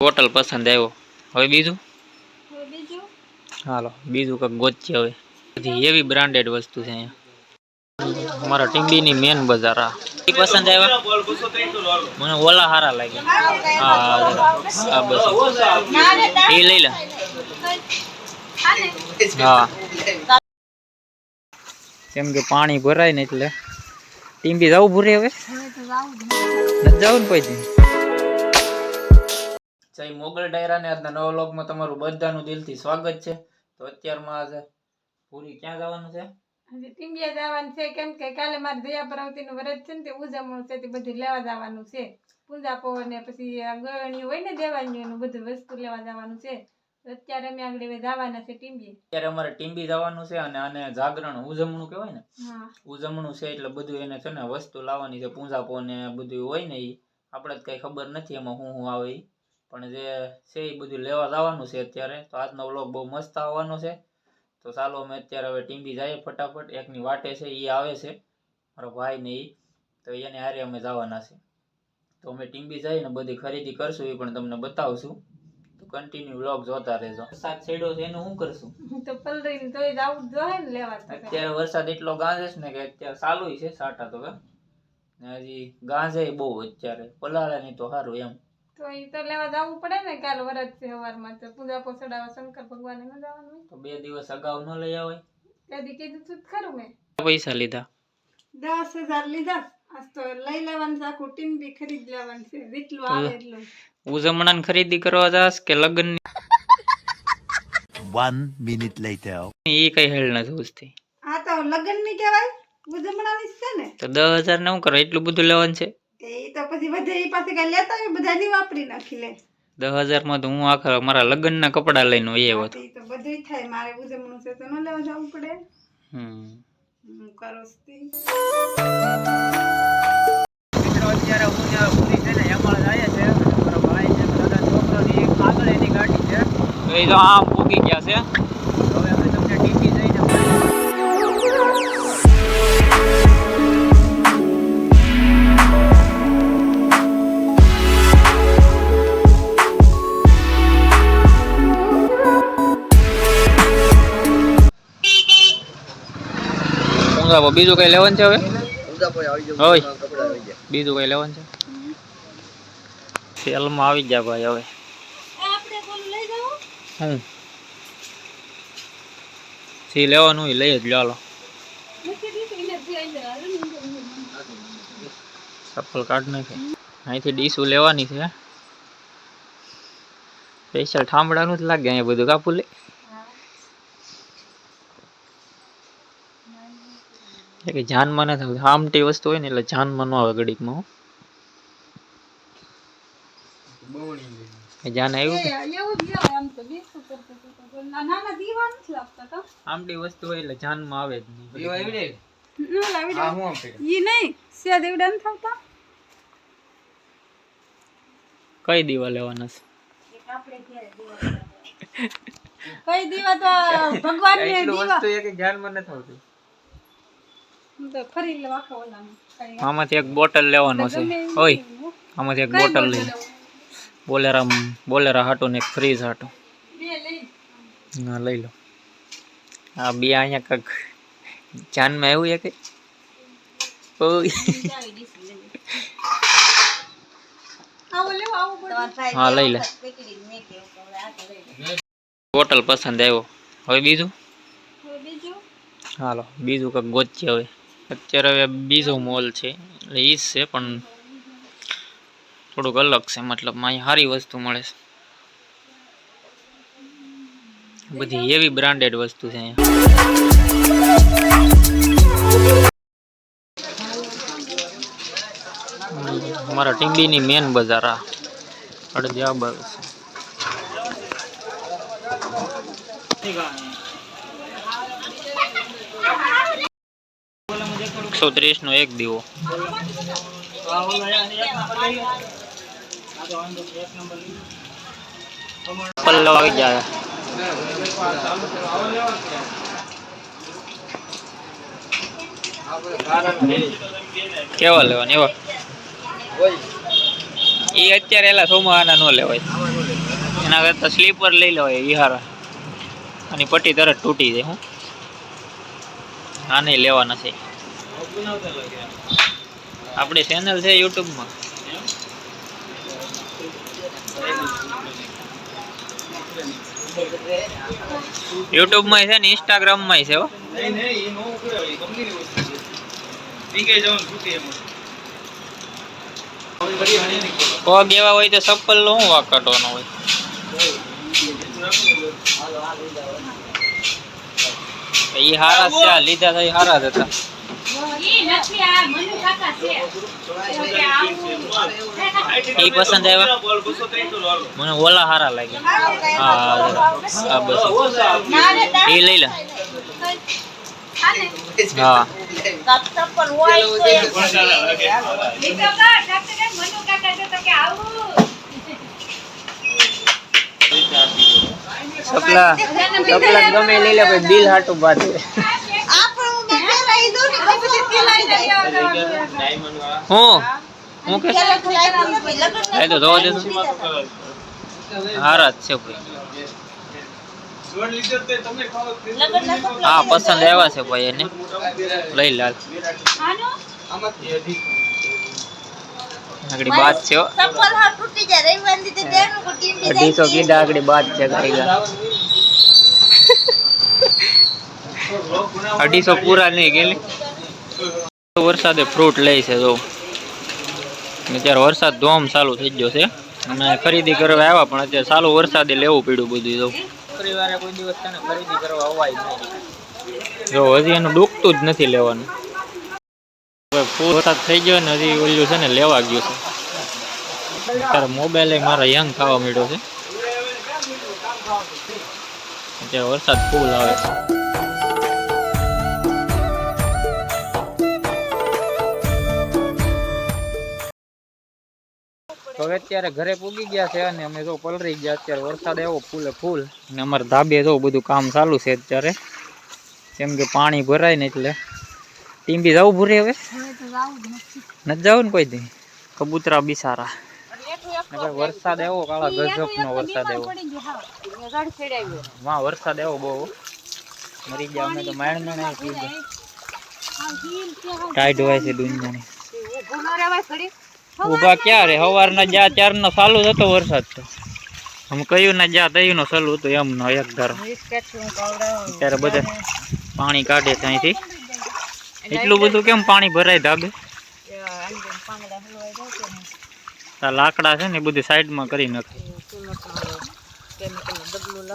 Hotel પસંદ આવ્યો. હવે બીજું? હાલો બીજું કંઈક ગોચી હવે. બધી એવી બ્રાન્ડેડ વસ્તુ છે અહીંયા. અમારા ટીમ્બીની મેન બજાર આ. પસંદ આવ્યા? મને ઓલા હારા લાગે હા બસ એ લઈ લે. હા. કેમ કે પાણી ભરાય ને એટલે. ટીમ્બી જવું ભૂરે હવે? નથી જવું ને પછી. જય મોગલ ડાયરા ને આજના નવા વ્લોગમાં તમારું બધાનું દિલથી સ્વાગત છે. તો અત્યારમાં આજે પૂરી ક્યાં જવાનું છે? હજી ટીંગિયા જવાનું છે કેમ કે કાલે મારે દયા પરાવતીનું વ્રત છે ને તે ઉજવણું છે તે બધું લેવા જવાનું છે. પૂજા પો ને પછી ગળણીયું હોય ને દેવાની એનું બધું વસ્તુ લેવા જવાનું છે. અત્યારે અમે આગળ જવાના છે ટીંબી અત્યારે અમારે ટીંબી જવાનું છે અને આને જાગરણ ઉજમણું કહેવાય ને? ઉજમણું છે એટલે બધું એને છે ને વસ્તુ લાવવાની છે પૂંજાપો ને બધું હોય ને એ આપણે જ કઈ ખબર નથી એમાં હું હું આવે પણ જે છે એ બધું લેવા જવાનું છે અત્યારે. તો આજનો વ્લોગ બહુ મસ્ત આવવાનો છે. તો ચાલો અમે અત્યારે હવે ટીંબી જઈએ ફટાફટ. એકની વાટે છે એ આવે છે. મારો ભાઈ ને એ તો એને હારે અમે જવાના છે. તો અમે ટીંબી જઈને બધી ખરીદી કરશું એ પણ તમને બતાવશું. તો કન્ટિન્યુ વ્લોગ જોતા રહેજો. વરસાદ છેડો છે એનું શું કરશું? તો પલરીને તોય જવું જ જોઈએ ને લેવા અત્યારે વરસાદ એટલો ગાંજે છે ને કે અત્યારે ચાલુ છે સાટા તો કે. ને હજી ગાંજે બહુ અત્યારે. પલાળે નહીં તો સારું એમ. તો એ તો લેવા જવું પડે ને કાલ વરત છે સવારમાં તો પૂજા પોસડાવા શંકર ભગવાન ન જવાનું તો બે દિવસ અગાઉ ન લઈ આવે કદી કીધું તું જ ખરું મેં. પૈસા લીધા? દસ હજાર લીધા. આજ તો લઈ લેવાનું છે આખું ટીમ બી ખરીદ લેવાનું છે. જેટલું આવે એટલું. ઉજવણાની ખરીદી કરવા જાસ કે લગ્ન? વન મિનિટ લેટર એ કઈ હેલ નથી ઉજતી આ તો લગ્નની કહેવાય ઉજવણાની જ છે ને? તો દસ હજાર ને હું કરો? એટલું બધું લેવાનું છે? તે ઈ તો પછી બધે એ પાસે કઈ લેતા હોય બધા ની વાપરી નાખી લે. દસ હજારમાં તો હું આખા મારા લગ્નના કપડા લઈને આવ્યો હતો. તો બધું થાય મારે ઉજવણું છે તો ન લેવા જવું પડે. હમ. હું કરો મિત્રો અત્યારે હું ત્યાં પૂરી છે ને એમાં જાય છે મારા ભાઈ છે દાદા છોકરાની આગળ એની ગાડી છે. તો એ તો આમ પૂગી ગયા છે. ઊંઘા બીજું કઈ લેવાનું છે હવે? હોય. બીજું કઈ લેવાનું છે? સેલમાં આવી ગયા ભાઈ હવે. આપણે કોણ લઈ જાવ હું? સી લેવાનું લઈ જ લે ચપ્પલ કાઢ નાખે. અહીંથી ડીશું લેવાની છે. સ્પેશિયલ ઠામડાનું જ લાગે અહીંયા બધું કાપું લે. એ કે જાનમાં નથી આવતું. આમટી વસ્તુ હોય ને એટલે જાનમાં ન આવે ઘડીકમાં હો. આવ્યું કે? એવું જ લેવાય આમ તો. વીસ ઉપર તો તો. તો ના ના દીવા નથી લાગતા તો? આમટી વસ્તુ હોય એટલે આવે જ નહીં. કઈ દીવા લેવાના છે? કઈ દીવા તો ભગવાન ને દીવા. વસ્તુ એક ધ્યાનમાં નથી આવતું હું તો ફરી લેવા આખા ઓલાનું કઈ આમાંથી એક બોટલ લેવાનો છે. ઓય આમાંથી એક બોટલ લઈ. બોલેરા બોલેરા હાટો ને એક ફ્રીજ હાટું. બે લઈ. હા લઈ લો. આ બે અહીંયા કંઈક જાનમાં એવું છે કે ઓય. આવો લેવો આવો બોટલ. હા લઈ લે. બોટલ પસંદ આવ્યો. હવે બીજું? હાલો બીજું કંઈક ગોચીએ હવે. અત્યારે હવે બીજો મોલ છે. એટલે ઈ જ છે, પણ થોડુંક અલગ છે, મતલબ અહીં સારી વસ્તુ મળે છે. બધી હેવી બ્રાન્ડેડ વસ્તુ છે અહીંયા. અમારા ટીંબીની મેન બજાર આ. અડધી આ છે. એકસો ત્રીસ નો એક દીવો. કેવા લેવાની, એવા? એ અત્યારે એલા સોમાવાના ન લેવાય. એના કરતા સ્લીપર લઈ લેવાય એ અને પટ્ટી તરત તૂટી જાય, હું. આને લેવાના છે. આપણી ચેનલ છે યુટ્યુબમાં યુટ્યુબમાં છે ને ઇન્સ્ટાગ્રામમાં છે હો. પગ એવા હોય તો ચપ્પલ નો શું વાક હોય? એ હારા છે લીધા તો હારા જ હતા. ઈ પસંદ આવ્યા? મને ઓલા હારા લાગ્યા. હા બસ. એ લઈ લે. હા. સપલા સપલા ગમે લઈ લે ભાઈ બિલ હાટું બાદ હું હું? કે જોવા દે જ છે ભાઈ હા, પસંદ આવ્યા છે ભાઈ એને. લઈ લાલ આગળ બાદ છે અઢીસો કીધા આગળ બાદ છે અઢીસો પૂરા નહીં ગયેલી. વરસાદે ફ્રૂટ લે છે જો. અત્યારે વરસાદ ધોમ ચાલુ થઈ ગયો છે. અમે ખરીદી કરવા આવ્યા પણ અત્યારે ચાલુ વરસાદે લેવું પડ્યું બધું જો. પરિવારે કોઈ દિવસ છે ખરીદી કરવા અવાય નહીં. જો હજી એનું ડૂકતું જ નથી લેવાનું. હવે ફૂલ વરસાદ થઈ ગયો ને હજી ઓલું છે ને લેવા ગયું છે. અત્યારે મોબાઈલ મારા યંગ થવા માંડ્યો છે. અત્યારે વરસાદ ફૂલ આવે. છે હવે અત્યારે ઘરે પૂગી ગયા છે અને અમે જો પલરી ગયા, અત્યારે વરસાદ આવ્યો ફૂલે ફૂલ. અને અમારે ધાબે જો બધું કામ ચાલુ છે અત્યારે. કેમ કે પાણી ભરાય ને એટલે. ટીમ્બી જવું ભૂરે હવે? નથી જવું ને કોઈ દી? કબૂતરા બિસારા. વરસાદ આવ્યો, કાળા ગજબ નો વરસાદ આવ્યો. માં વરસાદ આવ્યો બહુ. મરી ગયા, અમે તો માણ ને ટાઈટ હોય છે દુનિયાની. ઊભા ક્યાં રે? સવારના જ્યાં ચાર નો ચાલુ થતો હતો વરસાદ તો. આમ કયું ના જ્યાં તયું નો ચાલુ હતું એમ નો એક ધારો. અત્યારે બધા પાણી કાઢે છે અહીંથી. એટલું બધું કેમ પાણી ભરાય ધાબે? લાકડા છે ને એ બધું સાઈડમાં કરી નાખે.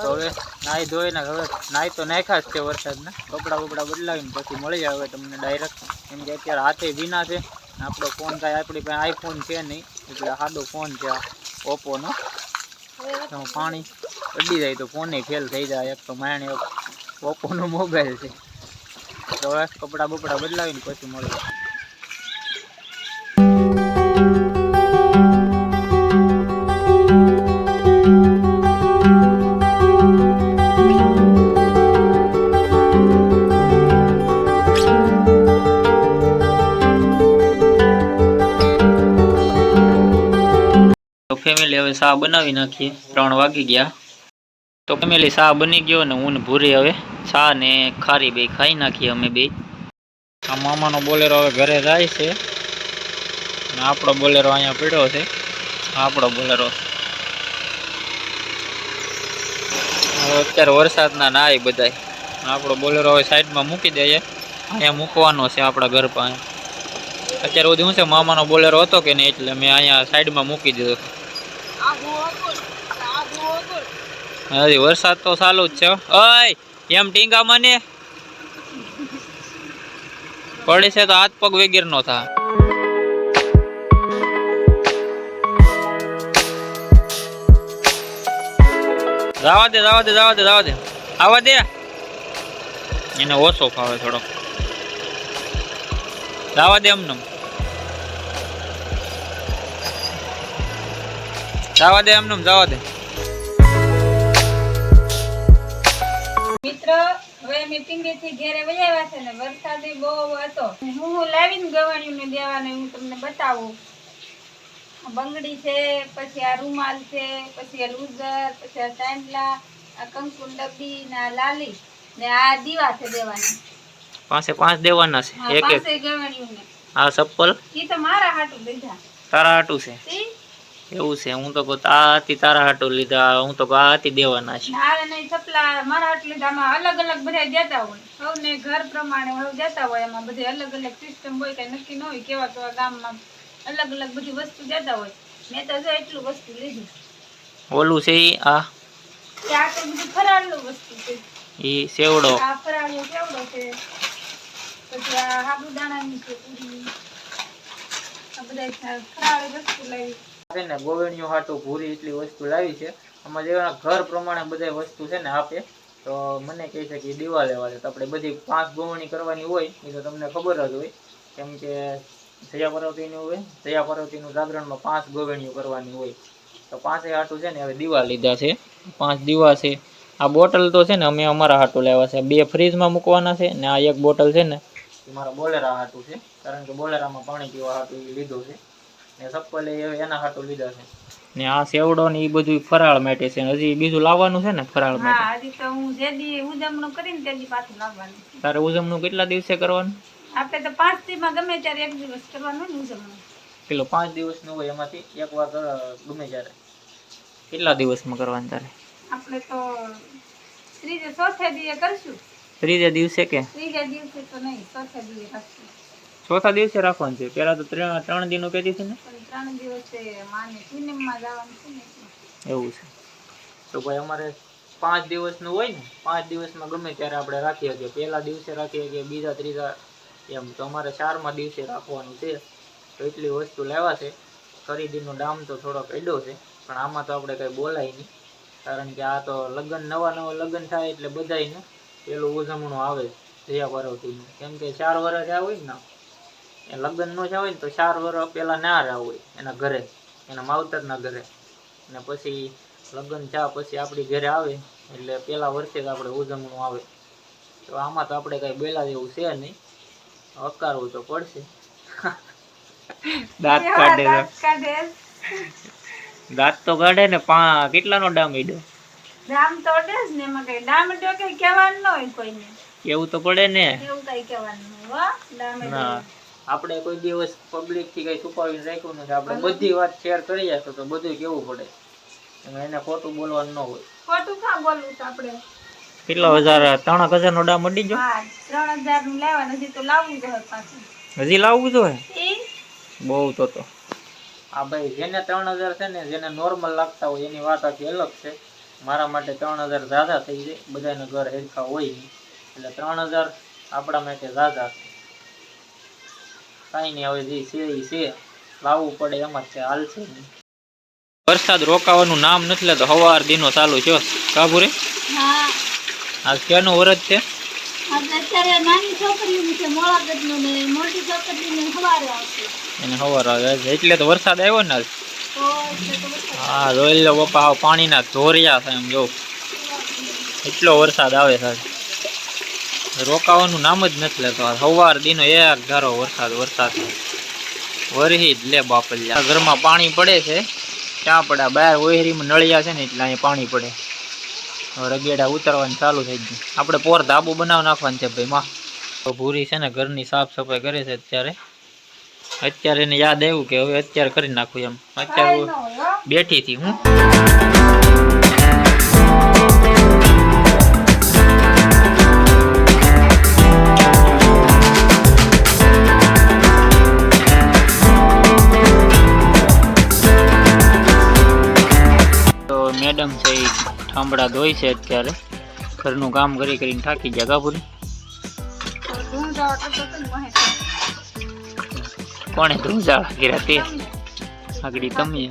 હવે નાહી ધોઈ ધોઈને હવે નાઈ તો નાખ્યા જ છે વરસાદના. કપડા બપડા બદલાવીને પછી મળી આવે તમને ડાયરેક્ટ કેમ કે અત્યારે હાથે ભીના છે. આપણો ફોન કાંઈ આપણી પાસે આઈફોન છે નહીં, એટલે સાદો ફોન છે ઓપ્પોનો તો પાણી અડી જાય તો ફોને ફેલ થઈ જાય, એક તો એક ઓપ્પોનો મોબાઈલ છે. તો કપડા બપડા બદલાવીને પછી મળી હવે શા બનાવી નાખીએ. ત્રણ વાગી ગયા. તો ફેમિલી શા બની ગયો ને હું ને ભૂરી હવે. શા ને ખારી બે ખાઈ નાખીએ અમે બે. આ મામાનો બોલેરો હવે ઘરે જાય છે. અને આપણો બોલેરો અહીંયા પડ્યો છે. આ આપણો બોલેરો. હવે અત્યારે વરસાદના નાય બધાય. આપણો બોલેરો હવે સાઈડમાં મૂકી દઈએ અહીંયા મૂકવાનો છે આપણા ઘર પાસે. અત્યારે સુધી શું છે, મામાનો બોલેરો હતો કે નહીં એટલે મેં અહીંયા સાઈડમાં મૂકી દીધો હજી, વરસાદ તો ચાલુ જ છે. ઓય, એમ ટીંગા મને. પડે છે તો હાથ પગ વગેરે નો થાય. જવા દે જવા દે જવા દે જવા દે. આવા દે. એને ઓછો ફાવે થોડો જવા દે એમને. જવા દે એમને જવા દે. મિત્ર હવે અમે પિંગેથી ઘેરે વહી છે ને વરસાદ બહુ હતો. હું હું લાવીને ગવાણ્યું ને દેવાને હું તમને બતાવું. બંગડી છે પછી આ રૂમાલ છે પછી આ લૂઝર પછી આ ચાંદલા આ કંકુન ડબ્બી ને આ લાલી ને આ દીવા છે દેવાની. પાસે પાંચ દેવાના છે એક એક. પાસે ગવણ્યું આ ચપ્પલ? ઈ તો મારા હાટુ લીધા તારા હાટુ છે. એવું છે. હું તો આ હતી તારા હાટો લીધા હું તો આથી આ હતી દેવાના છે. નાળે નહીં થપલા મારા હાટ લીધા. આમાં અલગ અલગ બધા દેતા હોય. સૌને ઘર પ્રમાણે હવે દેતા હોય એમાં બધી અલગ અલગ સિસ્ટમ હોય કઈ નક્કી ન હોય કેવા કેવા ગામમાં અલગ અલગ બધી વસ્તુ દેતા હોય. મેં તો જો એટલું વસ્તુ લીધું. ઓલું છે આ? ફરાળ આ તો બધું ફરાળનું વસ્તુ છે. ઈ સેવડો. આ ફરાળનો સેવડો છે. પછી આ સાબુદાણાની છે પૂરી. આ બધા ફરાળી વસ્તુ લાવી. છે ને ગોવણીઓ હાટું ભૂરી એટલી વસ્તુ લાવી છે. આમાં જેવાના ઘર પ્રમાણે બધા વસ્તુ છે ને આપે. તો મને કહે છે કે દીવા લેવા છે તો આપણે બધી પાંચ ગોવણી કરવાની હોય એ તો તમને ખબર જ હોય. કેમ કે જયા પાર્વતીનું હોય, જયા પાર્વતીનું જાગરણમાં પાંચ ગોવણીઓ કરવાની હોય. તો પાંચે હાટું છે ને હવે દીવા લીધા છે. પાંચ દીવા છે. આ બોટલ તો છે ને અમે અમારા હાટું લેવા છે. બે ફ્રીજમાં મૂકવાના છે ને આ એક બોટલ છે ને. મારા બોલેરા હાટું છે. કારણ કે બોલેરામાં પાણી પીવા હાટું લીધું છે. ને ચપ્પલ એના હાટું લીધા છે. ને આ સેવડો ને એ બધું ફરાળ માટે છે. ને હજી બીજું લાવવાનું છે ને ફરાળ માટે? હા હજી તો હું જે દી ઉજમણું કરીને તે દી પાછું લાવવાનું. તારે ઉજમણું કેટલા દિવસે કરવાનું? આપણે તો પાંચ દી માં ગમે ત્યારે એક દિવસ કરવાનું ને ઉજવણું પેલો પાંચ દિવસનું હોય એમાંથી એક વાર ગમે ત્યારે. કેટલા દિવસમાં કરવાનું તારે? આપણે તો ત્રીજે ચોથે દિવસે કરશું. ત્રીજે દિવસે કે? ત્રીજે દિવસે તો નહીં ચોથે દિવસે કરશું. ચોથા દિવસે રાખવાનું છે? પેલા તો ત્રણ ત્રણ દિનો કહેતી હતી ને? ત્રણ દિવસે માને પૂનમમાં જવાનું છે ને. એવું છે. તો ભાઈ અમારે પાંચ દિવસનું હોય ને પાંચ દિવસમાં ગમે ત્યારે આપણે રાખી શકીએ પહેલા દિવસે રાખી શકીએ બીજા ત્રીજા એમ. તો અમારે ચારમા દિવસે રાખવાનું છે. તો એટલી વસ્તુ લેવા છે. ખરીદીનો દામ તો થોડોક એડો છે પણ આમાં તો આપણે કંઈ બોલાય નહીં. કારણ કે આ તો લગ્ન નવા નવા લગ્ન થાય એટલે બધાયને પેલું ઉજમણું આવે જયા પાર્વતીનું. કેમ કે ચાર વર્ષ આ હોય ને એ લગ્ન નો જ હોય ને તો ચાર વર્ષ પેલા ના રહ્યા હોય એના ઘરે. એના માવતરના ઘરે. અને પછી લગ્ન થયા પછી આપણી ઘરે આવે એટલે પેલા વર્ષે જ આપણે ઉજવણું આવે. તો આમાં તો આપણે કઈ બોલા જેવું છે નહીં. હકારવું તો પડશે. દાંત કાઢે દાંત તો કાઢે ને પા કેટલાનો ડામ ઈડો? ડામ તો જ ને એમાં કઈ દામ તો કઈ કહેવાનું ન હોય કોઈને. એવું તો પડે ને. એવું કઈ કહેવાનું હોય હો ના. આપણે કોઈ દિવસ પબ્લિકથી કઈ છુપાવીને રાખ્યું નથી. આપણે બધી વાત શેર કરી જશું તો બધું કેવું પડે. એને ખોટું બોલવાનું ન હોય. ખોટું ક્યાં બોલવું તો આપણે? કેટલા હજાર? ત્રણ હજાર નો ડામ અડી જો ત્રણ હજારનું લેવાનું હજી તો લાવવું જોઈએ પાછું. હજી લાવવું જોઈએ બહુ તો તો. આ ભાઈ જેને ત્રણ હજાર છે ને જેને નોર્મલ લાગતા હોય એની વાત આખી અલગ છે. મારા માટે ત્રણ હજાર ઝાઝા થઈ જાય. બધાને ઘર હેરખા હોય નહીં. એટલે ત્રણ હજાર આપણા માટે ઝાઝા છે. કાંઈ નહીં હવે જે છે એ છે. લાવવું પડે એમ જ છે હાલશે નહીં. વરસાદ રોકાવાનું નામ નથી લેતો હવાર દિનો ચાલુ છે કાબુરે હા. આ ક્યાંનું વરસ છે? એને હવાર આવે છે. એટલે તો વરસાદ આવ્યો ને હા જોઈ પપ્પા હાવ પાણીના ધોરિયા છે એમ જો. એટલો વરસાદ આવે છે. આજ. રોકાવાનું નામ જ નથી લેતો. સવાર દીનો એક ધારો વરસાદ વરસાદ. વરહી જ લે બાપલિયા. ઘરમાં પાણી પડે છે. ક્યાં પડે? બહાર ઓહેરીમાં નળિયા છે ને એટલે અહીંયા પાણી પડે. રગેડા ઉતરવાનું ચાલુ થઈ ગયું. આપણે પોર ધાબુ બનાવી નાખવાનું છે ભાઈ માં. તો ભૂરી છે ને ઘરની સાફ સફાઈ કરે છે અત્યારે. અત્યારે એને યાદ આવ્યું કે હવે અત્યારે કરી નાખું એમ. અત્યારે બેઠી હતી હું. છે એ ઠામડા ધોઈ છે અત્યારે. ઘરનું કામ કરી કરીને થાકી ને મહેશ. કોણે ધ્રુજાળા કર્યા તે? આગળ તમે?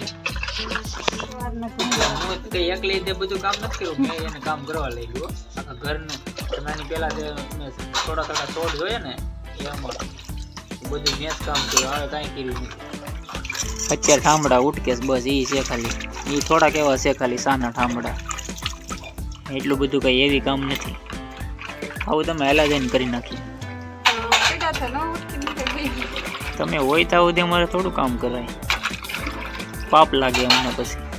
કઈ એકલી તે બધું કામ નથી કર્યું? મેં એને કામ કરવા લઈ ગયો આખા ઘરનું. નાની થોડા થોડા છોડ જોઈએ ને એ અમારા બધું મેં કામ કર્યું. હવે કાંઈ કર્યું નહીં અત્યારે ઠામડા ઉટકે બસ એ છે ખાલી. એ થોડાક એવા છે ખાલી સાના ઠામડા. એટલું બધું કંઈ એવી કામ નથી. આવું તમે હેલા કરી નાખીએ. તો પીડા તો ન ઉઠી નીચે બેસી ગઈ. તમે હોય ત્યાં સુધી અમારે થોડું કામ કરાય. પાપ લાગે અમને પછી.